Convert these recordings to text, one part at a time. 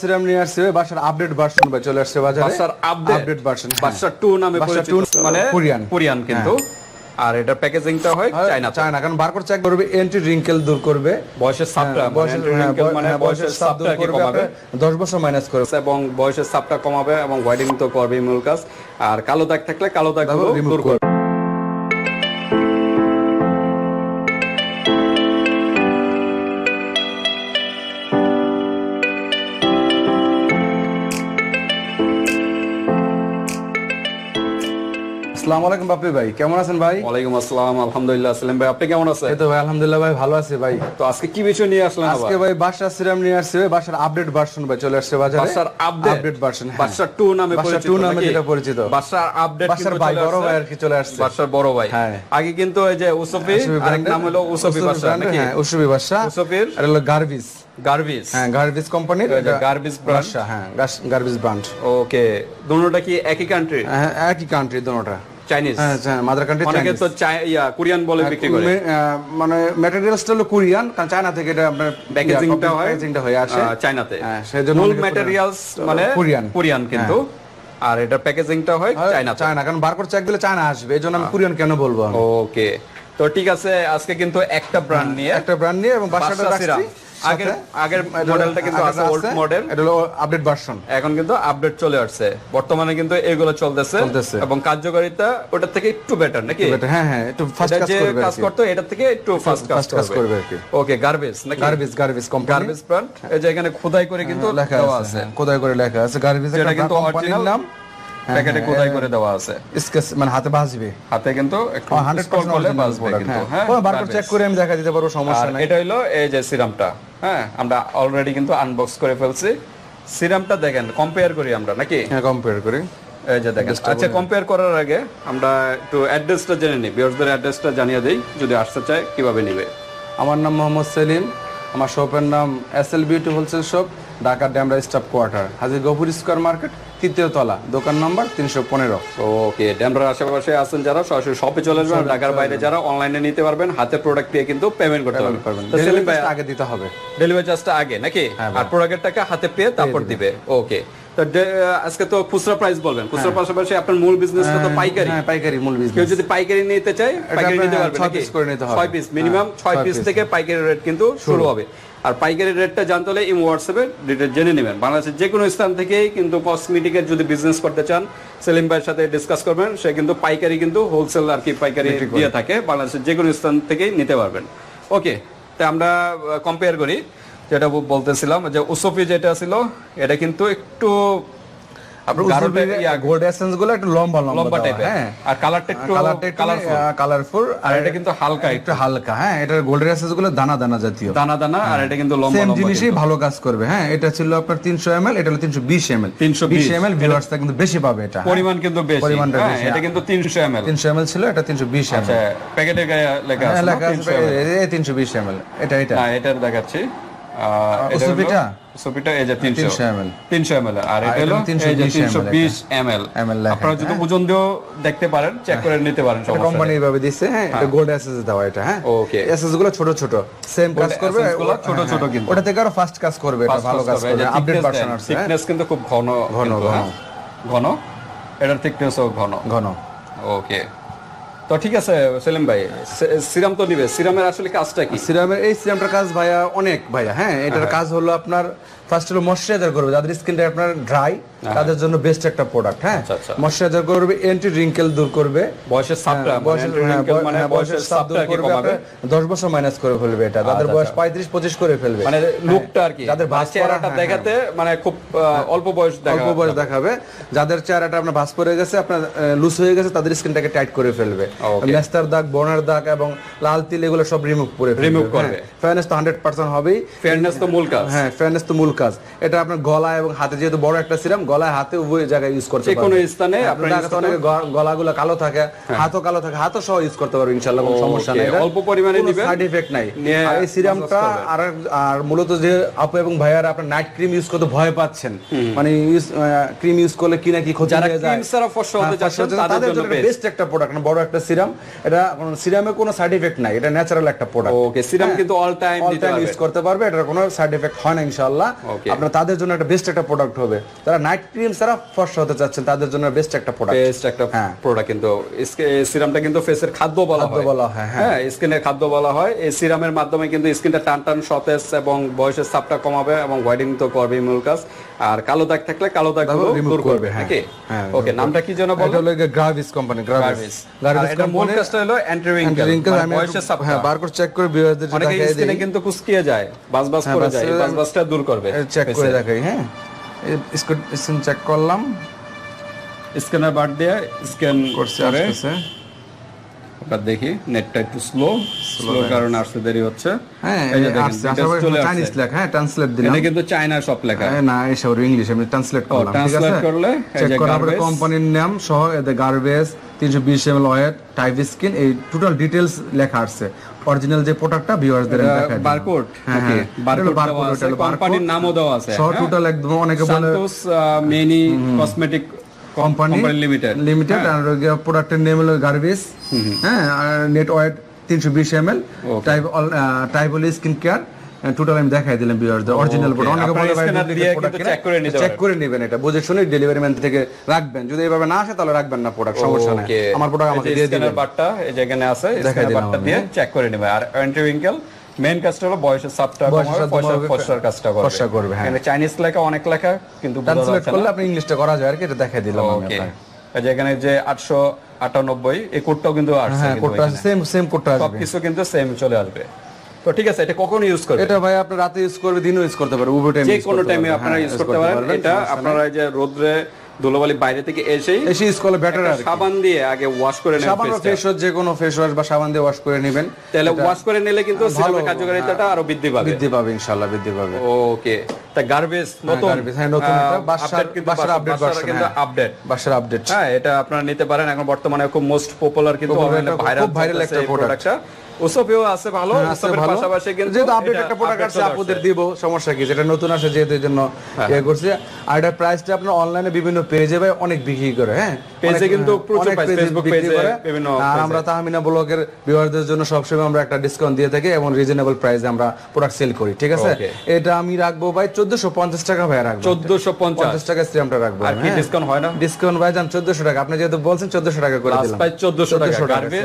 Serum নিয়ে আসছে update version ভাই চলে আসছে বাজারে। আপডেট ভার্সন টু নামে পরিচিত মানে কোরিয়ান। কোরিয়ান কিন্তু আর এটা প্যাকেজিংটা হয় চায়না চায়না কারণ বারকোড চেক করবে রিঙ্কেল দূর করবে। বয়সের সাপটা বয়সের হ্যাঁ, বয়- মানে হ্যাঁ, বয়সের সাপটা কি কমাবে? 10 বছর মাইনাস করবে এবং বয়সের সাপটা কমাবে এবং হোয়াইটিং তো করবে মূল কাজ। আর কালো দাগ থাকলে কালো দাগ দূর করবে। আসসালামু আলাইকুম বাপি ভাই কেমন আছেন ভাই? ওয়ালাইকুম আসসালাম আলহামদুলিল্লাহ সেলিম ভাই আপনি কেমন আছেন? এই তো ভাই আলহামদুলিল্লাহ ভাই ভালো আছি ভাই। তো আজকে কি বিষয় নিয়ে আসলেন আজকে ভাই বাসার সিরাম নিয়ে আসছে ওই বাসার আপডেট ভার্সন ভাই চলে আসছে বাজারে। বাসার আপডেট আপডেট ভার্সন বাসার টু নামে বাসার 2 নামে? যেটা পরিচিত। বাসার আপডেট বাসার ভাই বড় ভাই আর কি চলে আসছে। বাসার বড় ভাই। হ্যাঁ। আগে কিন্তু এই যে উসফি আরেক নাম হলো উসফি বাসা নাকি? হ্যাঁ উসুবি বাসা উসফির? আর হলো গার্ভিস হ্যাঁ কোম্পানির ব্র্যান্ড হ্যাঁ ব্র্যান্ড ওকে দুটোটা কি একই কান্ট্রি হ্যাঁ একই কান্ট্রি দুটোটা চাইনিজ হ্যাঁ হ্যাঁ মাদার কান্ট্রি অনেকে তো ইয়া কোরিয়ান বলে বিক্রি করে। মানে ম্যাটেরিয়ালসটা হলো কোরিয়ান কারণ চায়না থেকে এটা আপনার প্যাকেজিংটা হয়? প্যাকেজিংটা হয়ে আসে। চায়নাতে হ্যাঁ, সেজন্য মূল ম্যাটেরিয়ালস মানে কোরিয়ান। কোরিয়ান কিন্তু। আর এটা প্যাকেজিংটা হয় চায়নাতে চায়না কারণ বারকোড চেক দিলে চায়না আসবে এই জন্য আমি কোরিয়ান কেন বলব ওকে তো ঠিক আছে আজকে কিন্তু একটা ব্র্যান্ড নিয়ে একটা ব্র্যান্ড নিয়ে এবং বাসাটা রাখছি। আগের আগের মডেলটা কিন্তু আছে ওল্ড মডেল এটা হলো আপডেট ভার্সন এখন কিন্তু আপডেট চলে আসছে। বর্তমানে কিন্তু এগুলো চলতেছে। এবং কার্যকারিতা ওটার থেকে একটু বেটার নাকি? হ্যাঁ হ্যাঁ একটু ফাস্ট কাজ করবে কাজ করতো এটার থেকে একটু ফাস্ট কাজ করবে। ওকে গার্বেজ নাকি? গার্ভিস গার্ভিস কোম্পানি গার্বেজ ব্র্যান্ড এই যে এখানে খোদাই করে কিন্তু লেখা আছে। হ্যাঁ, করে লেখা আছে। যেটা একটা কিন্তু অরিজিনাল নাম। প্যাকেটে খোদাই করে দেওয়া আছে। স্কেচ মানে হাতে হাতে কিন্তু একটু হান্ড্রেড scroll করলে বাজবে কিন্তু হ্যাঁ। হ্যাঁ বারকোড চেক করে আমি দেখা দিতে পারব সমস্যা নাই। এটা হলো এই যে সিরামটা হ্যাঁ আমরা অলরেডি কিন্তু আনবক্স করে ফেলছি। সিরামটা দেখেন কম্পেয়ার করি আমরা নাকি? হ্যাঁ কম্পেয়ার করি। এই যে দেখেন আচ্ছা কম্পেয়ার করার আগে আমরা একটু অ্যাড্রেসটা জেনে নিই ভিউয়ারদের অ্যাড্রেসটা জানিয়ে দেই যদি আসতে চায় কীভাবে নিবে? আমার নাম মোহাম্মদ সেলিম আমার শপের নাম S L beauty wholesale shop Dhaka Demra staff quarter হাজির গফুর স্কোয়ার মার্কেট তৃতীয় তলা দোকান নম্বর তিনশো পনেরো। ওকে ড্যামরার আশেপাশে আছেন যারা সরাসরি শপে চলে যাবেন ঢাকার বাইরে যারা অনলাইনে নিতে পারবেন হাতে প্রোডাক্ট দিয়ে কিন্তু পেমেন্ট করতে পারবেন। ডেলিভারি আগে দিতে হবে। ডেলিভারি চার্জটা আগে নাকি? হ্যাঁ, আর প্রোডাক্টের টাকা হাতে পেয়ে তারপর দিবে। ওকে। আজকে তো খুচরা প্রাইস বলবেন। খুচরা পাশাপাশি আপনার মূল বিজনেসটা তো পাইকারি। হ্যাঁ পাইকারি মূল কেউ যদি পাইকারি নিতে চায় পাইকারি নিতে হ্যাঁ, পারবে ছয় নাকি? piece করে নিতে হবে। ছয় পিস মিনিমাম হ্যাঁ, ছয় ছয় পিস থেকে পাইকারি রেট কিন্তু শুরু হবে। আর পাইকারি রেটটা জানতে হলে ইমো হোয়াটসঅ্যাপে ডিটেল জেনে নেবেন। বাংলাদেশের যে কোনো স্থান থেকেই কিন্তু কসমেটিকের যদি বিজনেস করতে চান সেলিম ভাইয়ের সাথে ডিসকাস করবেন। সে কিন্তু পাইকারি কিন্তু হোলসেল আর কি পাইকারি দিয়ে থাকে। বাংলাদেশের যে কোনো স্থান থেকেই নিতে পারবেন। ওকে তাই আমরা কম্পেয়ার করি। যেটা বলতেছিলাম যে ওসফি যেটা ছিল এটা কিন্তু একটু লম্বা লম্বা টাইপের হ্যাঁ। আর কালারটা একটু কালারফুল কালারফুল আর এটা কিন্তু হালকা একটু একটু। হালকা হ্যাঁ এটা গোল্ড এসেন্সগুলো দানা দানা জাতীয়। দানা দানা আর এটা কিন্তু লম্বা লম্বা জিনিসই ভালো কাজ করবে হ্যাঁ। এটা ছিল আপনার তিনশো এম এল এটা হলো তিনশো বিশ এম এল 320 বিশ। ভিউয়ার্সটা কিন্তু বেশি পাবে এটা পরিমাণ কিন্তু বেশি। পরিমাণটা হ্যাঁ, বেশি, এটা কিন্তু 300 ml তিনশো এম এল ছিল এটা আচ্ছা প্যাকেটের লেখা আছে লেখা 300 ml তিনশো বিশ এম এল এটা এটা। না এটার দেখাচ্ছি। আহ, এটা হলো- ওসুপিটা? ওসুপিটা এই যে 300 তিনশো। 300 ml আর এটা এটা হলো হলো এই যে 320 320 ml ml আপনারা যদি ওজন দিয়েও দেখতে পারেন চেক করে নিতে পারেন সমস্যা কোম্পানি এইভাবে দিচ্ছে হ্যাঁ। এটা গোল্ড এসএস দেওয়া এটা হ্যাঁ। Okay. এসএসগুলো ছোট ছোট সেম কাজ করবে গুলো ছোট হ্যাঁ, ছোট হ্যাঁ। কিন্তু। ওটা থেকে আরও ফাস্ট কাজ করবে এটা ভালো কাজ করবে। আপডেট ভার্সন আসছে হ্যাঁ? থিকনেস কিন্তু খুব ঘন ঘন, ঘন। ঘন? এটার থিকনেসও ঘন। ঘন। ওকে তো ঠিক আছে সেলিম ভাই সিরাম তো নিবে। সিরামের আসলে কাজটা কি? সিরামের এই সিরামটার কাজ ভাইয়া অনেক ভাইয়া হ্যাঁ এটার কাজ হলো আপনার ফার্স্ট হলো ময়শ্চারাইজার করবে। যাদের স্কিনটা আপনার ড্রাই তাদের জন্য বেস্ট একটা প্রোডাক্ট হ্যাঁ। আচ্ছা, আচ্ছা। ময়শ্চারাইজার করবে এন্টি রিঙ্কেল দূর করবে। বয়সের সাপটা হ্যাঁ, বয়সের হ্যাঁ, মানে হ্যাঁ, বয়সের সাপ দূর করবে আপনার 10 বছর মাইনাস করে ফেলবে এটা। যাদের আচ্ছা, বয়স আচ্ছা। 35 25 করে ফেলবে। মানে লুকটা আর কি? যাদের মানে ভাঁজ করা, চেহারাটা হ্যাঁ, দেখাতে মানে খুব অল্প বয়স দেখা অল্প বয়স দেখাবে। যাদের চেহারাটা আপনার ভাঁজ পড়ে গেছে আপনার লুজ হয়ে গেছে তাদের স্কিনটাকে টাইট করে ফেলবে। মেস্তার দাগ বর্ণার দাগ এবং লাল তিল এগুলো সব রিমুভ করে Remove করবে। ফেয়ারনেস তো হান্ড্রেড পার্সেন্ট হবেই। ফেয়ারনেস তো মূল কাজ। হ্যাঁ ফেয়ারনেস তো মূল কাজ। এটা আপনার গলা এবং হাতে যেহেতু বড় একটা সিরাম গলায় হাতে উভয় জায়গায় ইউজ করতে যে কোনো স্থানে হ্যাঁ, আপনার অনেকে গলাগুলো কালো থাকে হাতও কালো থাকে হাতও সহ ইউজ করতে পারবেন ইনশাআল্লাহ কোনো সমস্যা নেই। অল্প পরিমাণে নিবেন, সাইড এফেক্ট নাই আর এই সিরামটা আর আর মূলত যে আপু এবং ভাইয়ারা আপনার নাইট ক্রিম ইউজ করতে ভয় পাচ্ছেন। মানে ক্রিম ইউজ করলে কি না কি ক্ষতি হয়ে যায়। cream ছাড়া ফর্সা হতে হ্যাঁ, চাচ্ছেন, তাদের জন্য জন্য বেস্ট একটা প্রোডাক্ট বড় একটা সিরাম। এটা সিরামে কোনো সাইড এফেক্ট নাই এটা ন্যাচারাল একটা প্রোডাক্ট ওকে সিরাম কিন্তু all time all time use করতে পারবে এটার কোনো সাইড এফেক্ট হয় না ইনশাআল্লাহ. আপনার তাদের জন্য একটা বেস্ট একটা প্রোডাক্ট হবে। যারা নাইট ক্রিম ছাড়া ফর্সা হতে চাচ্ছেন তাদের জন্য বেস্ট একটা প্রোডাক্ট বেস্ট একটা হ্যাঁ। প্রোডাক্ট কিন্তু সিরামটা কিন্তু ফেসের খাদ্য বলা খাদ্য হয়। বলা হয়, হ্যাঁ। হ্যাঁ স্কিনের খাদ্য বলা হয়। এই সিরামের মাধ্যমে কিন্তু স্কিনটা টান টান সতেজ এবং বয়সের চাপটা কমাবে এবং হোয়াইটিং তো করবে মূল কাজ। আর কালো দাগ থাকলে কালো দাগ দূর করবে, হ্যাঁ। হ্যাঁ, ওকে নামটা কি যেন এটা হলো গ্রাভিস কোম্পানি গ্রাভিস আর এটা মূল কাজটা হলো অ্যান্টি রিঙ্কেল রিঙ্কেল আমি বয়সের চাপটা হ্যাঁ বারকোড চেক করে ভিউয়ারদের দেখাই স্কিনে দিই। কিন্তু কুচকিয়ে যায় বাস বাস হ্যাঁ, করে যায় বাস বাসটা দূর করবে চেক করে দেখাই হ্যাঁ। স্ক্রিন চেক করলাম। স্ক্যানার বার দিয়ে স্ক্যান করছে করে। ওটা দেখি নেটটা একটু স্লো স্লো কারণে আসতে দেরি হচ্ছে। হ্যাঁ। চাইনিজ লেখা হ্যাঁ ট্রান্সলেট দিলাম। এটা কিন্তু চায়না সব লেখা। হ্যাঁ, না এসব ইংলিশ আমি ট্রান্সলেট করলাম ঠিক আছে? translate করলে চেক যে করার পরে কোম্পানির নাম সহ এতে গার্বেজ তিনশো বিশ M L weight type skin এই টোটাল ডিটেলস লেখা আছে অরিজিনাল যে প্রোডাক্টটা ভিউয়ারদের দেখাই বারকোড হ্যাঁ হ্যাঁ। বারকোড আছে। কোম্পানির নামও দেওয়া আছে সহ টোটাল একদম অনেকে বলে Santos many cosmetic company company limited limited আর প্রোডাক্টের নেম হলো গার্বেজ হ্যাঁ আর নেট ওয়েট তিনশো বিশ এম এল। টাইপ টাইপ হলো স্কিন কেয়ার টোটাল আমি দেখাই দিলাম ভিউয়ারদের অরিজিনাল প্রোডাক্ট অনেকে বলে ভাই check করে নিতে চেক করে নেবেন এটা। বুঝে শুনে ডেলিভারি ম্যান থেকে রাখবেন। যদি এইভাবে না আসে তাহলে রাখবেন না প্রোডাক্ট সমস্যা নেই. আমার প্রোডাক্ট আমাকে দিয়ে দিবেন। বারটা এই যেখানে আছে স্ক্যানার বারটা দিয়ে চেক করে নেবে আর অ্যান্টি রিঙ্কেল মেইন কাজটা হলো বয়সের চাপ ফসর কাজটা করবে। ফর্সা করবে, হ্যাঁ। চাইনিজ লেখা অনেক লেখা কিন্তু ট্রান্সলেট করলে আপনি ইংলিশটা করা যায় আর কি এটা দেখাই দিলাম আমি আপনাকে। এই যে এখানে যে 898 এই কোডটাও কিন্তু আসছে হ্যাঁ কোডটা। সেম সেম কোডটা আসবে। সবকিছু কিন্তু সেম চলে আসবে। তো ঠিক আছে এটা কখন ইউজ করবেন? এটা ভাই আপনি রাতে ইউজ করবে দিনও ইউজ করতে উভয় টাইমে যে কোনো টাইমে আপনারা ইউজ করতে পারেন। এটা আপনারা এই যে রোদ্রে ধুলোবালি বাইরে থেকে এসেই এসে ইউজ করলে বেটার আর সাবান দিয়ে আগে ওয়াশ করে নেবেন সাবান ফেস ওয়াশ যে কোনো ফেস ওয়াশ বা সাবান দিয়ে ওয়াশ করে নেবেন। তাহলে ওয়াশ করে নিলে কিন্তু সিরামের কার্যকারিতাটা আরও বৃদ্ধি পাবে। বৃদ্ধি পাবে ইনশাআল্লাহ বৃদ্ধি পাবে। ওকে তা গার্বেজ নতুন। হ্যাঁ, নতুন বাসার- কিন্তু হ্যাঁ। আপডেট বাসার আপডেট হ্যাঁ এটা আপনারা নিতে পারেন এখন বর্তমানে খুব মোস্ট পপুলার কিন্তু ভাইরাল একটা প্রোডাক্টটা ওসবেও আছে ভালো ওসবের পাশাপাশি কিন্তু যেহেতু আপডেট একটা প্রোডাক্ট আছে চলে দিব সমস্যা কি? যেটা নতুন আসে যেহেতু এই জন্য হ্যাঁ। ইয়ে করছি। আর এটা প্রাইসটা আপনার অনলাইনে বিভিন্ন পেজে ভাই অনেক বিক্রি করে হ্যাঁ? কিন্তু হ্যাঁ, প্রচুর। বিভিন্ন আর আমরা তাহমিনা ব্লগের ভিউয়ারদের জন্য সবসময় আমরা একটা ডিসকাউন্ট দিয়ে থাকি এবং রিজনেবল প্রাইসে আমরা প্রোডাক্ট সেল করি ঠিক আছে? এটা আমি রাখব ভাই চোদ্দশো পঞ্চাশ টাকা ভাই রাখব 1450 পঞ্চাশ। টাকা স্ট্রিমটা রাখব আর কি। ডিসকাউন্ট হয় না? ডিসকাউন্ট ভাই যান চোদ্দশো টাকা। আপনি যেহেতু বলছেন চোদ্দশো টাকা করে দিলাম। প্রাইস 1400 টাকা। 1400 গার্বেজ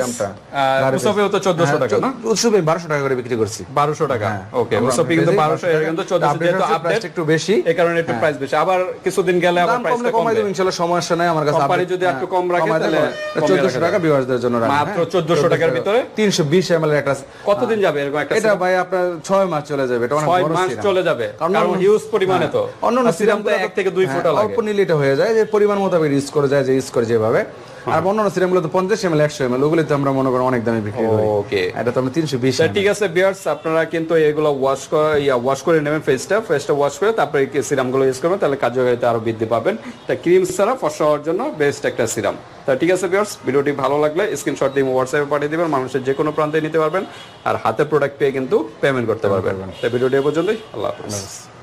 তো 1400 টাকা না? উৎসবে বারোশো টাকা করে বিক্রি করছি। 1200 টাকা? ওকে। কিন্তু page-এ 1200 এর কিন্তু 1400 যেহেতু আপডেট একটু বেশি। এই কারণে একটু প্রাইস বেশি। আবার কিছুদিন গেলে আবার প্রাইসটা কমাই দেবো ইনশাল্লাহ সমস্যা নাই আমার কাছে যদি একটু কম হ্যাঁ, তাহলে দেবো। কমিয়ে 1400 রাখা টাকা ভিউয়ারদের জন্য রাখব, মাত্র হ্যাঁ। 1400 টাকার ভিতরে? 320 ml এর একটা কতদিন যাবে? এরকম একটা এটা ভাই আপনার 6 মাস চলে যাবে এটা অনেক ছয় মাস চলে যাবে। কারণ হিউজ পরিমাণে তো। অন্যান্য সিরাম তো এক থেকে দুই ফোঁটা লাগে। অল্প নিলে এটা হয়ে যায়। যে পরিমাণ মোতাবেক ইউজ করে যায় যে ইউজ করে যেভাবে। আর অন্যান্য সিরামগুলো তো 50 ml 100 ml ওগুলো আমরা মনে করি অনেক দামে বিক্রি করি। ওকে এটা তো আমরা 320 তা ঠিক আছে বিয়ার্স আপনারা কিন্তু এগুলো ওয়াশ করে ইয়া ওয়াশ করে নেবেন ফেসটা ফেসটা ওয়াশ করে তারপরে সিরামগুলো ইউজ করবেন তাহলে কার্যকারিতা আরও বৃদ্ধি পাবেন। তা ক্রিম ছাড়া হওয়ার জন্য বেস্ট একটা সিরাম তা ঠিক আছে বিয়ার্স ভিডিওটি ভালো লাগলে স্ক্রিনশট দিয়ে হোয়াটসঅ্যাপে পাঠিয়ে দিবেন মানুষের যে কোনো প্রান্তে নিতে পারবেন। আর হাতে প্রোডাক্ট পেয়ে কিন্তু পেমেন্ট করতে পারবেন। তা ভিডিওটি এ পর্যন্তই আল্লাহ হাফেজ।